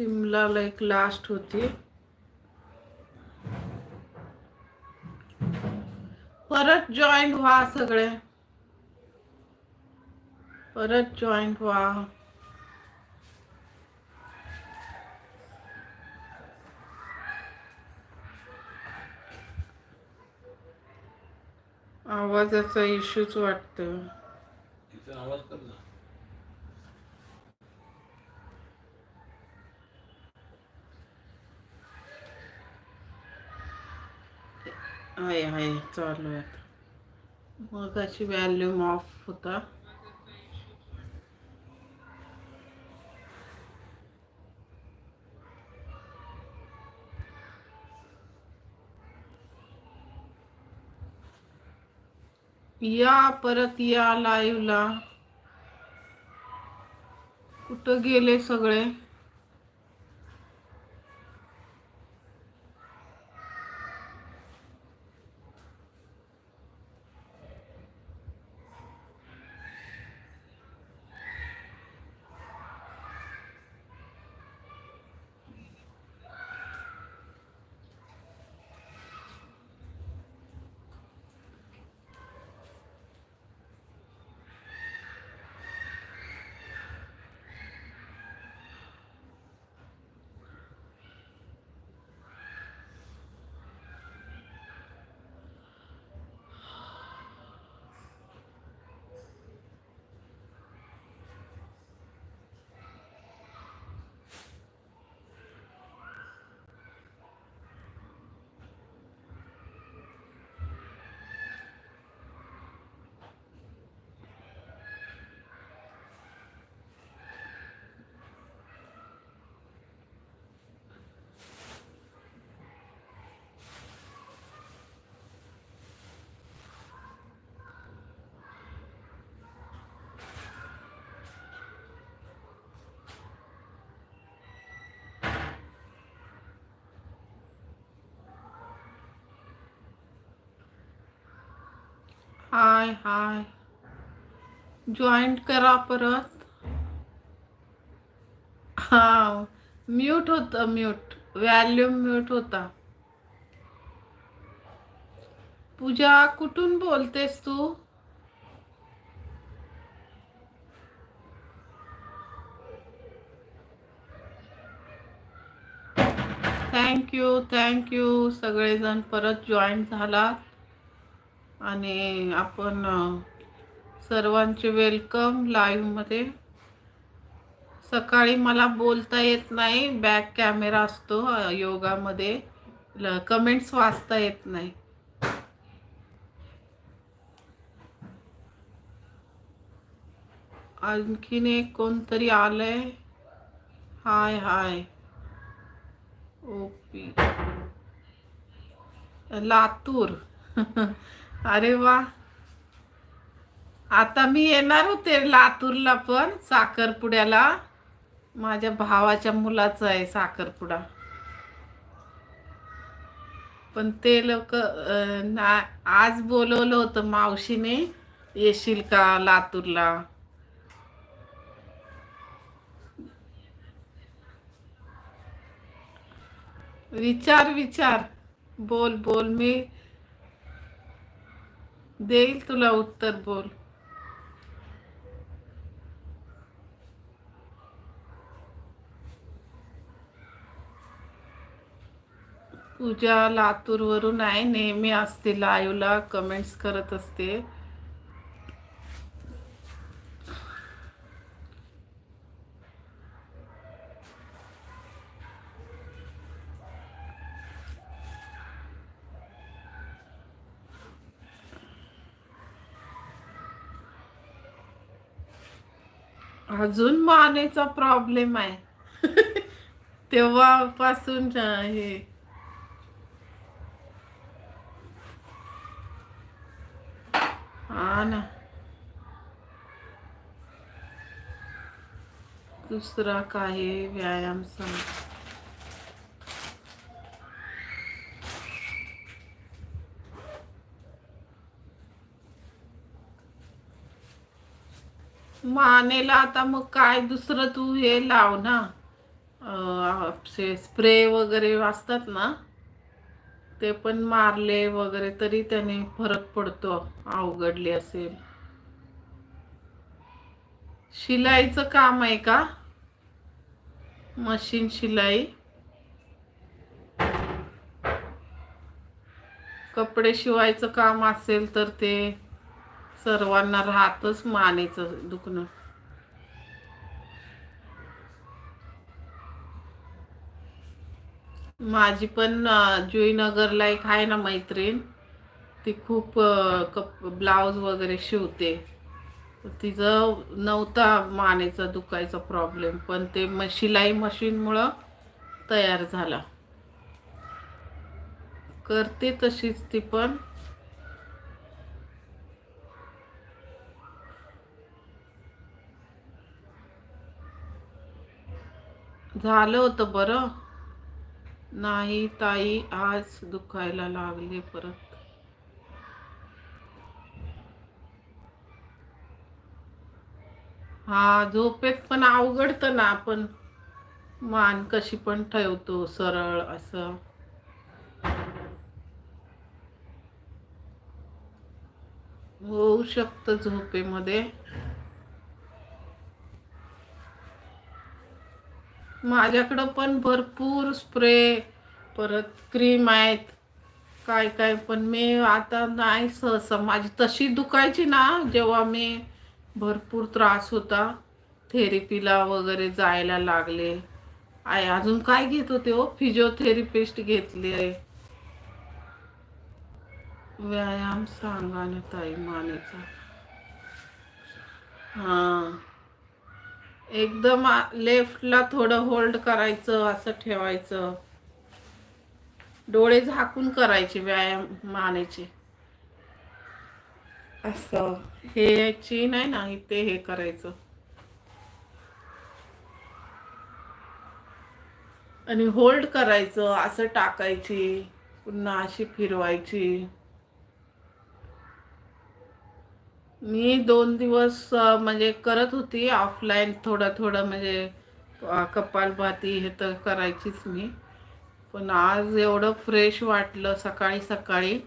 Simla like last होती. परत join व्हा सगळे. परत जॉईन व्हा. आवाजाचा इश्यूच वाटतो. आवाज आहे आहे. चालू आहे मग अशी व्हॅल्यूम ऑफ होता. या परत या लाईव्हला कुठं गेले सगळे? हाय हाय। जॉईंट करा परत। हा म्यूट होतं म्यूट व्हॅल्यूम म्यूट होता. पूजा, कुठून बोलतेस तू? थँक्यू थँक्यू सगळेजण परत जॉईन झालात. आणि आपण सर्वांचे वेलकम लाईव्हमध्ये सकाळी मला बोलता येत नाही बॅक कॅमेरा असतो योगामध्ये. कमेंट्स वाचता येत नाही. आणखीन एक कोणतरी आलंय? हाय हाय. ओपी. लातूर. अरे वा. आता मी येणार होते लातूरला पण साखरपुड्याला. माझ्या भावाच्या मुलाचं आहे साखरपुडा. पण ते लोक ना आज बोलवलं होतं मावशीने येशील का लातूरला? विचार विचार. बोल बोल. मी देईल तुला उत्तर बोल. पूजा लातूरवरून आहे नेहमी असते लाईव्हला कमेंट्स करत असते. अजून मानेचा प्रॉब्लेम आहे. तेव्हापासून हे. हा ना. दुसरा काही व्यायाम सांग मानेला आता मग काय दुसरं तू हे लाव ना. स्प्रे वगैरे असतात ना. ते पण मारले वगैरे तरी त्याने फरक पडतो अवघडली असेल. शिलाईचं काम आहे का? मशीन शिलाई. कपडे शिवायचं काम असेल तर ते सर्वांना राहतच मानेचं दुखणं. माझी पण जुईनगरला एक आहे ना मैत्रीण. ती खूप कप ब्लाऊज वगैरे शिवते. तिचं नव्हता मानेचा दुखायचा प्रॉब्लेम पण ते म शिलाई मशीनमुळं तयार झाला. करते तशीच ती पण. झालं होतं बरं. नाही ताई आज दुखायला लागले परत. हा झोपेत पण अवघडतं ना आपण. मान कशी पण ठेवतो सरळ असं. होऊ शकतं झोपेमध्ये. माझ्याकडं पण भरपूर स्प्रे परत क्रीम आहेत. काय काय पण मी आता नाही सहसा. माझी तशी दुखायची ना जेव्हा मी भरपूर त्रास होता. थेरपीला वगैरे जायला लागले. आय अजून काय घेत होते हो? फिजिओथेरपिस्ट घेतली. आहे व्यायाम सांगा ना ताई मानेचा. हां. एकदम लेफ्टला थोडं होल्ड करायचं असं ठेवायचं. डोळे झाकून करायचे व्यायाम मानेचे. असं. हे चीन आहे ना इथे हे करायचं. आणि होल्ड करायचं असं टाकायची पुन्हा अशी फिरवायची. मी दोन दिवस म्हणजे करत होती ऑफलाईन थोडं थोडं म्हणजे कपालभाती हे तर करायचीच मी. पण आज एवढं फ्रेश वाटलं सकाळी सकाळी.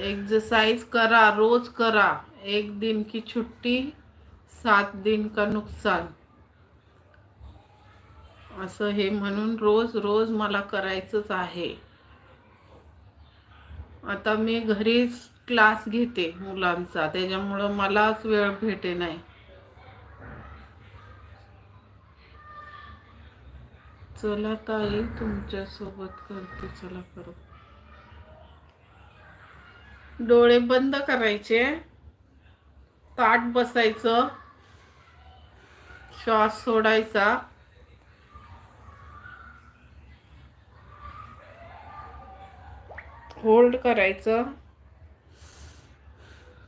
एक्झरसाइज करा रोज करा. एक दिन की छुट्टी सात दिन का नुकसान. असं हे म्हणून रोज रोज मला करायचंच आहे. आता मी घरीच क्लास घेते मुलांचा. त्याच्यामुळं मलाच वेळ भेटे नाही. चला ताई तुमच्यासोबत करते. चला करू. डोळे बंद करायचे. ताट बसायचं. श्वास सोडायचा. होल्ड करायचं.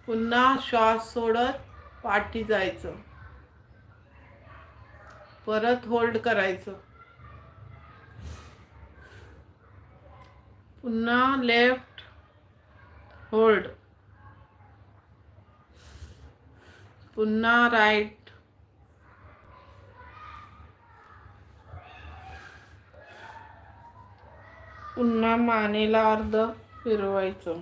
पुन्हा श्वास सोडत पाठी जायचं. परत होल्ड करायचं. पुन्हा लेफ्ट होल्ड पुन्हा राईट पुन्हा मानेला अर्ध फिरवायचं.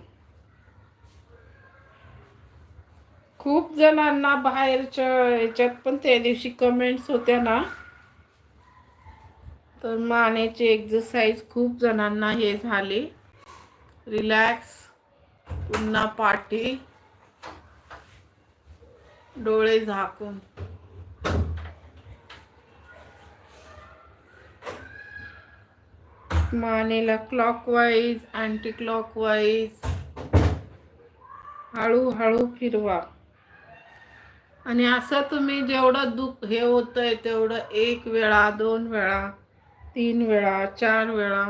खूप जणांना बाहेरच्या याच्यात पण त्या दिवशी कमेंट्स होत्या ना. तर मानेची एक्झरसाईज खूप जणांना हे झाली. रिलॅक्स पुन्हा पाठी डोळे झाकून. मानेला क्लॉकवाईज अँटी क्लॉकवाईज हळूहळू फिरवा. आणि असं तुम्ही जेवढं दुःख हे होतंय तेवढं एक वेळा दोन वेळा तीन वेळा चार वेळा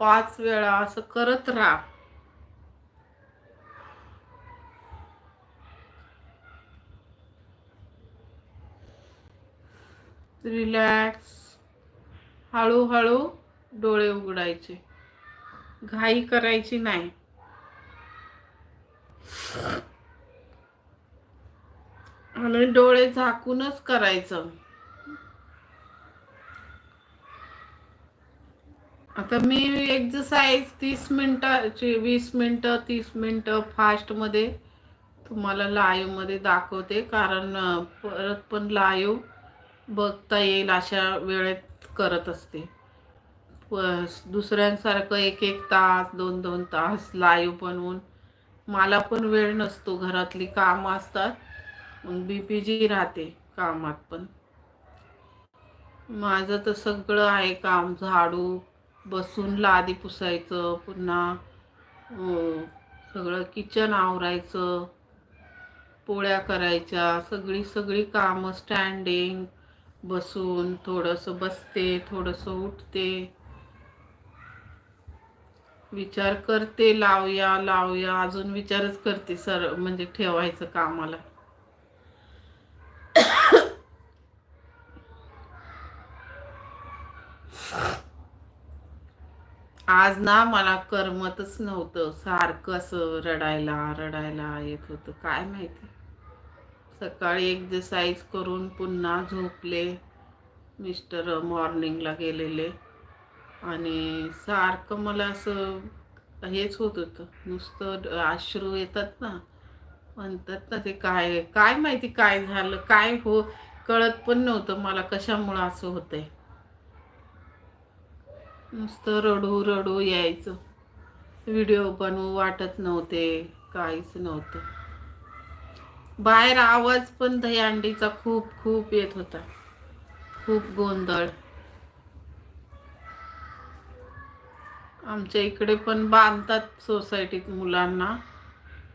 पाच वेळा असं करत राहा. रिलॅक्स हळूहळू डोळे उघडायचे. घाई करायची नाही. आणि डोळे झाकूनच करायचं. आता मी एक्सरसाइज तीस मिनिटाची वीस मिनिटं तीस मिनटं फास्टमध्ये तुम्हाला लाईव्हमध्ये दाखवते. कारण परत पण लाईव्ह बघता येईल अशा वेळेत करत असते. दुसऱ्यांसारखं एक एक तास दोन दोन तास लाईव्ह बनवून. मला पण वेळ नसतो घरातली कामं असतात. मग बी पी जी राहते कामात पण. माझं तर सगळं आहे काम झाडू बसून लादी पुसायचं पुन्हा सगळं किचन आवरायचं पोळ्या करायच्या सगळी सगळी कामं स्टँडिंग बसून थोडंसं बसते थोडंसं उठते. विचार करते लावूया लावूया. अजून विचारच करते सर म्हणजे ठेवायचं कामाला. आज ना मला करमतच नव्हतं. सारखं असं रडायला रडायला येत होतं. काय माहिती? सकाळी एक्सरसाइज करून पुन्हा झोपले. मिस्टर मॉर्निंगला गेलेले. आणि सारखं मला असं हेच होत होतं. नुसतं आश्रू येतात ना. म्हणतात ना ते काय काय माहिती काय झालं काय हो कळत पण नव्हतं मला कशामुळं असं होतंय. नुसतं रडू रडू यायचं. व्हिडिओ बनवू वाटत नव्हते काहीच नव्हतं. बाहेर आवाज पण दहीहंडीचा खूप खूप येत होता. खूप गोंधळ. आमच्या इकडे पण बांधतात सोसायटीत मुलांना.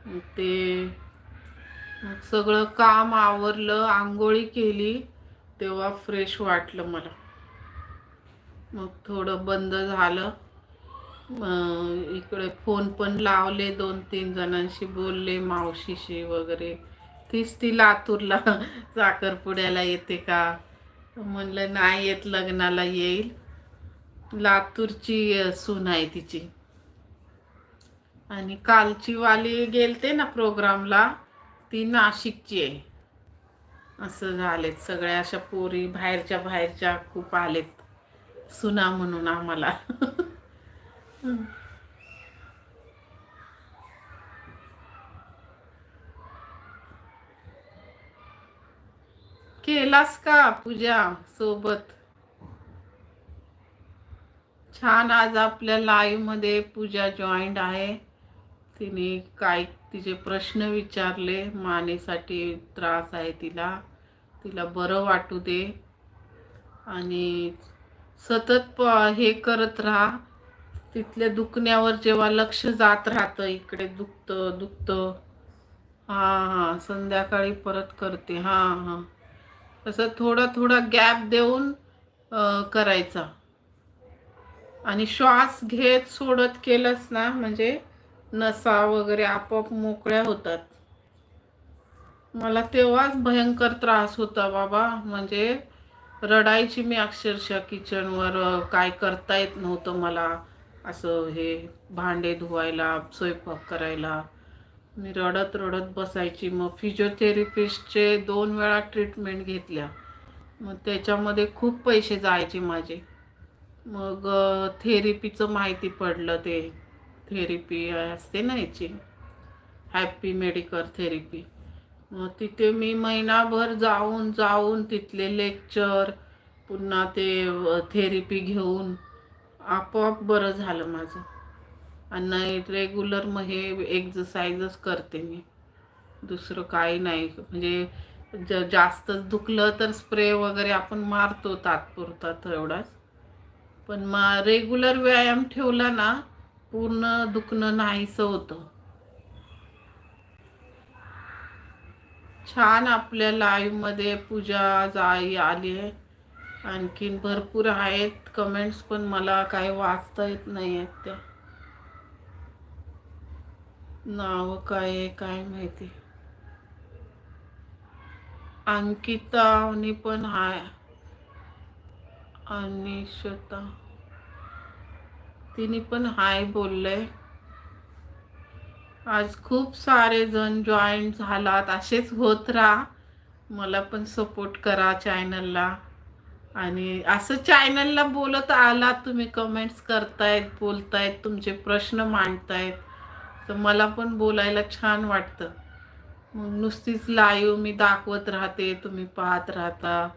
मग ते मग सगळं काम आवरलं आंघोळी केली तेव्हा फ्रेश वाटलं मला. मग थोडं बंद झालं. इकडे फोन पण लावले दोन तीन जणांशी बोलले मावशीशी वगैरे. तीच ती लातूरला साखरपुड्याला येते का? म्हणलं नाही येत लग्नाला येईल. लातूरची सून आहे तिची. आणि कालची वाली गेलते ना प्रोग्रामला ती नाशिकची आहे. असं झालेत सगळ्या अशा पोरी बाहेरच्या बाहेरच्या खूप आलेत. सुना म्हणून आम्हाला. केलास का पूजा सोबत? छान आज आपल्या लाईव्हमध्ये पूजा जॉईंट आहे. तिने काय तिचे प्रश्न विचारले मानेसाठी त्रास आहे तिला. तिला बरं वाटू दे. आणि सतत प हे करत राहा. तिथल्या दुखण्यावर जेव्हा लक्ष जात राहतं इकडे दुखतं दुखतं. हां हां संध्याकाळी परत करते. हां हां. तसं थोडा थोडा गॅप देऊन करायचा. आणि श्वास घेत सोडत केलंस ना म्हणजे नसा वगैरे आपोआप मोकळ्या होतात. मला तेव्हाच भयंकर त्रास होता बाबा. म्हणजे रडायची मी अक्षरशः किचनवर काय करता येत नव्हतं मला. असं हे भांडे धुवायला स्वयंपाक करायला. मी रडत रडत बसायची. मग फिजिओथेरपिस्टचे दोन वेळा ट्रीटमेंट घेतल्या. मग त्याच्यामध्ये खूप पैसे जायचे माझे. मग थेरपीचं माहिती पडलं ते. थेरपी असते ना याची. Happy medical therapy. मग तिथे मी महिनाभर जाऊन जाऊन तिथले लेक्चर पुन्हा ते थेरपी घेऊन आपोआप बरं झालं माझं. आणि रेग्युलर मग हे एक्सरसाइजच करते मी. दुसरं काही नाही. म्हणजे ज जास्तच दुखलं तर स्प्रे वगैरे आपण मारतो तात्पुरता तेवढाच. पण मग रेग्युलर व्यायाम ठेवला ना पूर्ण दुखणं नाहीसं होतं. छान आपल्या लाईव्हमध्ये पूजा जाई आली आहे. आणखीन भरपूर आहेत. कमेंट्स पण मला काही वाचता येत नाही आहेत त्या. नाव काय आहे काय माहिती. अंकितानी पण हाय. आणि श्वेता. तिने पण हाय बोललंय आज खूप सारे जण जॉईन झालात असेच होत राहा. मला पण सपोर्ट करा चॅनलला आणि असं चॅनलला बोलत आला तुम्ही कमेंट्स करतायत बोलतायत तुमचे प्रश्न मांडतायत. तर मला पण बोलायला छान वाटतं. मग नुसतीच लाईव्ह मी दाखवत राहते तुम्ही पाहत राहता.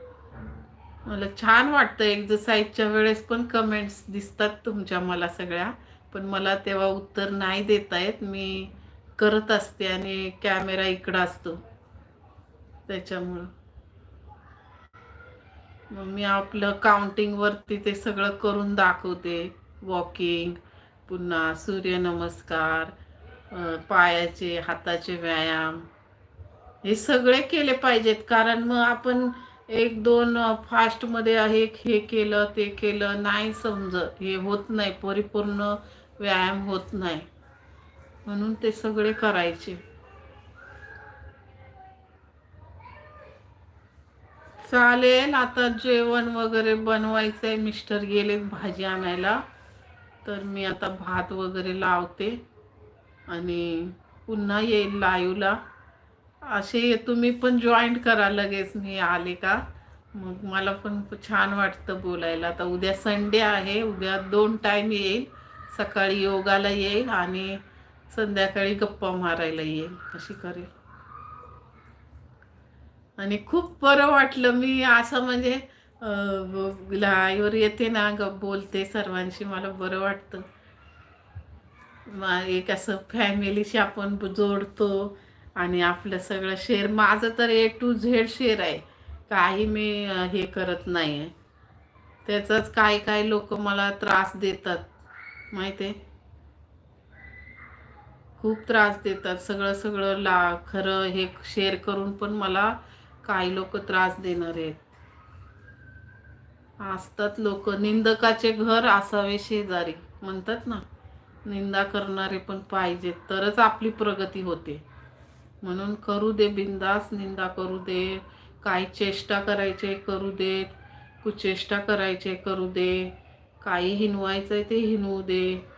मला छान वाटतं. एक्झरसाईजच्या वेळेस पण कमेंट्स दिसतात तुमच्या मला सगळ्या. पण मला तेव्हा उत्तर नाही देता येत. मी करत असते आणि कॅमेरा इकडं असतो. त्याच्यामुळं. मग मी आपलं काउंटिंगवरती ते सगळं करून दाखवते. वॉकिंग पुन्हा सूर्यनमस्कार पायाचे हाताचे व्यायाम. हे सगळे केले पाहिजेत. कारण मग आपण एक दोन फास्टमध्ये आहे हे केलं ते केलं नाही समजत. हे होत नाही परिपूर्ण व्यायाम होत नाही. म्हणून ते सगळे करायचे. चालेल आता जेवण वगैरे बनवायचं आहे मिस्टर गेलेत भाजी आणायला. तर मी आता भात वगैरे लावते. आणि पुन्हा येईल लाईवला असे तुम्ही पण जॉईंट करा लगेच मी आले का? मग मला पण छान वाटतं बोलायला. आता उद्या संडे आहे उद्या दोन टाईम येईल. सकाळी योगाला येईल आणि संध्याकाळी गप्पा मारायला येईल. अशी करेल. आणि खूप बरं वाटलं मी असं म्हणजे लाईवर येते ना ग बोलते सर्वांशी. मला बरं वाटतं. एक असं फॅमिलीशी आपण जोडतो. आणि आपलं सगळं शेअर माझं तर ए टू झेड शेअर आहे. काही मी हे करत नाही आहे त्याचाच काय काय लोक मला त्रास देतात. माहिती आहे खूप त्रास देतात. सगळं सगळं ला खरं हे शेअर करून पण मला काही लोक त्रास देणार आहेत. असतात लोक. निंदकाचे घर असावे शेजारी. म्हणतात ना निंदा करणारे पण पाहिजेत. तरच आपली प्रगती होते. म्हणून करू दे बिंदास निंदा करू दे. काय चेष्टा करायचे करू देत कुचेष्टा करायचे करू दे. काही हिनवायचंय ते हिनवू दे.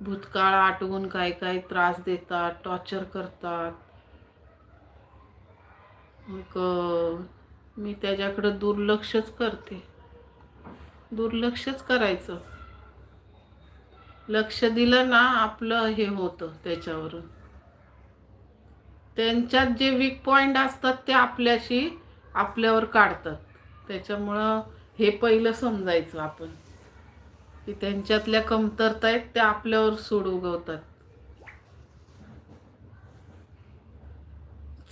भूतकाळ आठवून काय काय त्रास देतात टॉर्चर करतात. मग मी त्याच्याकडं दुर्लक्षच करते. दुर्लक्षच करायचं. लक्ष दिलं ना आपलं हे होतं त्याच्यावरून. त्यांच्यात जे वीक पॉईंट असतात ते आपल्याशी आपल्यावर काढतात. त्याच्यामुळं हे पहिलं समजायचं आपण. की त्यांच्यातल्या कमतरता आहेत त्या आपल्यावर सूड उगवतात.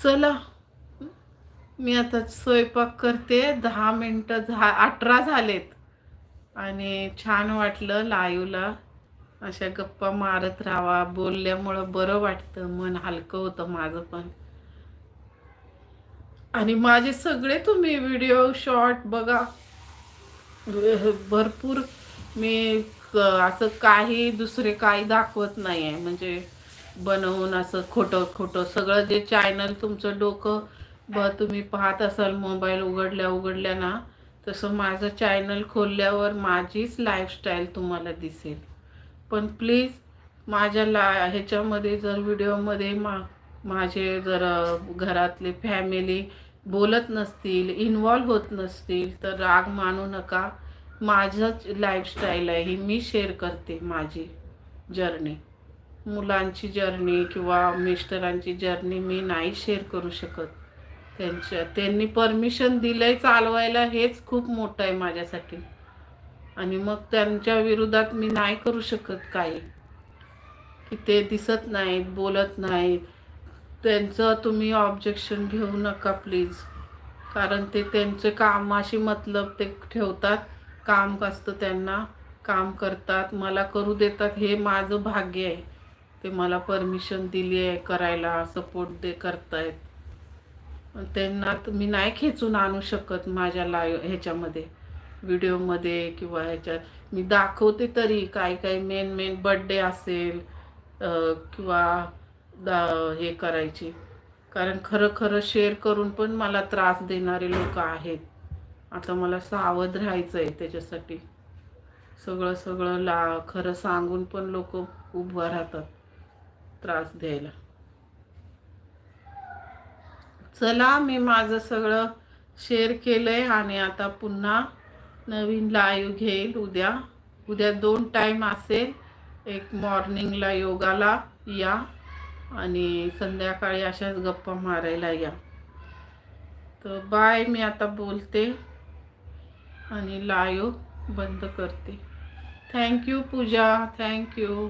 चला. मी आता स्वयंपाक करते. दहा मिनटं झा अठरा झालेत. आणि छान वाटलं लाईव्हला अशा गप्पा मारत राहावा. बोलल्यामुळं बरं वाटतं. मन हलकं होतं माझं पण. आणि माझे सगळे तुम्ही व्हिडिओ शॉर्ट बघा. भरपूर मी असं काही दुसरे काही दाखवत नाही आहे म्हणजे बनवून असं खोटं खोटं सगळं जे चॅनल तुमचं डोकं ब तुम्ही पाहत असाल मोबाईल उघडल्या उघडल्या ना तसं माझं चॅनल खोलल्यावर माझीच लाईफस्टाईल तुम्हाला दिसेल. पण प्लीज माझ्या ला ह्याच्यामध्ये जर व्हिडिओमध्ये मा माझे जर घरातले फॅमिली बोलत नसतील इन्वॉल्व होत नसतील तर राग मानू नका. माझंच लाईफस्टाईल आहे ही मी शेअर करते माझी जर्नी मुलांची जर्नी किंवा मिस्टरांची जर्नी मी नाही शेअर करू शकत. त्यांच्या त्यांनी परमिशन दिलंय चालवायला हेच खूप मोठं आहे माझ्यासाठी. आणि मग त्यांच्या विरोधात मी नाही करू शकत काही. की ते दिसत नाहीत बोलत नाहीत. त्यांचं तुम्ही ऑब्जेक्शन घेऊ नका प्लीज कारण ते त्यांचे कामाशी मतलब ते ठेवतात. काम असतं त्यांना काम करतात. मला करू देतात हे माझं भाग्य आहे. ते मला परमिशन दिली आहे करायला सपोर्ट दे करतायत. त्यांना तुम्ही नाही खेचून आणू शकत माझ्या लाईव्ह ह्याच्यामध्ये. व्हिडिओमध्ये किंवा ह्याच्यात मी दाखवते तरी काय काय मेन मेन बड्डे असेल किंवा दा हे करायची. कारण खरं खरं शेअर करून पण मला त्रास देणारे लोक आहेत. आता मला सावध राहायचं आहे त्याच्यासाठी. सगळं सगळं ला खरं सांगून पण लोक उभं राहतात त्रास द्यायला. चला मी माझं सगळं शेअर केलंय आणि आता पुन्हा नवीन लाईव्ह घेईल उद्या. उद्या दोन टाईम असेल. एक मॉर्निंगला योगाला या आणि संध्याकाळी अशाच गप्पा मारायला या. तर बाय मी आता बोलते आणि लाईव्ह बंद करते. Thank you Pooja. Thank you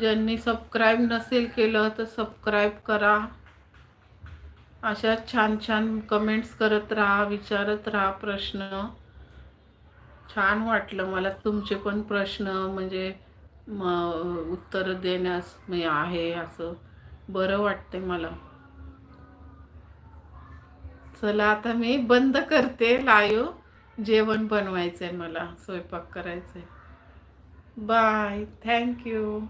ज्यांनी सबस्क्राईब नसेल केलं तर सबस्क्राईब करा. अशा छान छान कमेंट्स करत राहा विचारत राहा प्रश्न. छान वाटलं मला. तुमचे पण प्रश्न म्हणजे म उत्तर देण्यास मी आहे असं बरं वाटते मला. चला आता मी बंद करते लाईव्ह. जेवण बनवायचं आहे मला स्वयंपाक करायचं आहे बाय थँक्यू